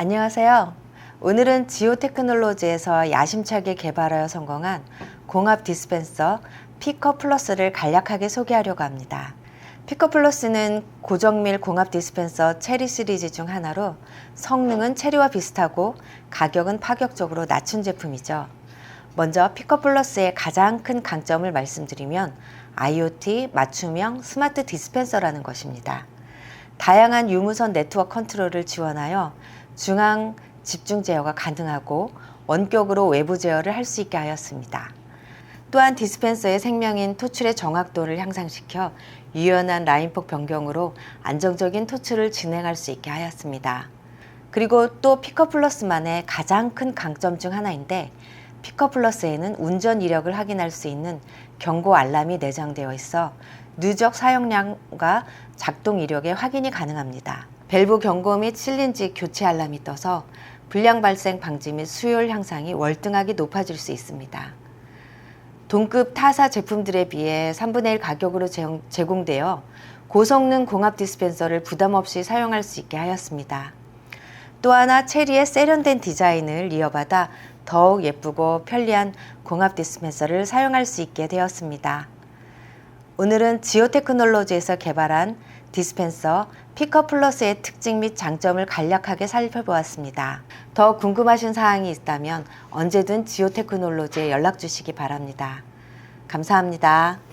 안녕하세요. 오늘은 지오 테크놀로지에서 야심차게 개발하여 성공한 공합 디스펜서 피커 플러스를 간략하게 소개하려고 합니다. 피커 플러스는 고정밀 공합 디스펜서 체리 시리즈 중 하나로 성능은 체리와 비슷하고 가격은 파격적으로 낮춘 제품이죠. 먼저 피커 플러스의 가장 큰 강점을 말씀드리면 IoT 맞춤형 스마트 디스펜서라는 것입니다. 다양한 유무선 네트워크 컨트롤을 지원하여 중앙 집중 제어가 가능하고 원격으로 외부 제어를 할 수 있게 하였습니다. 또한 디스펜서의 생명인 토출의 정확도를 향상시켜 유연한 라인폭 변경으로 안정적인 토출을 진행할 수 있게 하였습니다. 그리고 또 피커 플러스만의 가장 큰 강점 중 하나인데 피커 플러스에는 운전 이력을 확인할 수 있는 경고 알람이 내장되어 있어 누적 사용량과 작동 이력의 확인이 가능합니다. 밸브 경고 및 실린지 교체 알람이 떠서 불량 발생 방지 및 수요율 향상이 월등하게 높아질 수 있습니다. 동급 타사 제품들에 비해 3분의 1 가격으로 제공- 제공되어 고성능 공합 디스펜서를 부담 없이 사용할 수 있게 하였습니다. 또 하나 체리의 세련된 디자인을 이어받아 더욱 예쁘고 편리한 공합 디스펜서를 사용할 수 있게 되었습니다. 오늘은 지오 테크놀로지에서 개발한 디스펜서 피커 플러스의 특징 및 장점을 간략하게 살펴보았습니다. 더 궁금하신 사항이 있다면 언제든 지오 테크놀로지에 연락 주시기 바랍니다. 감사합니다.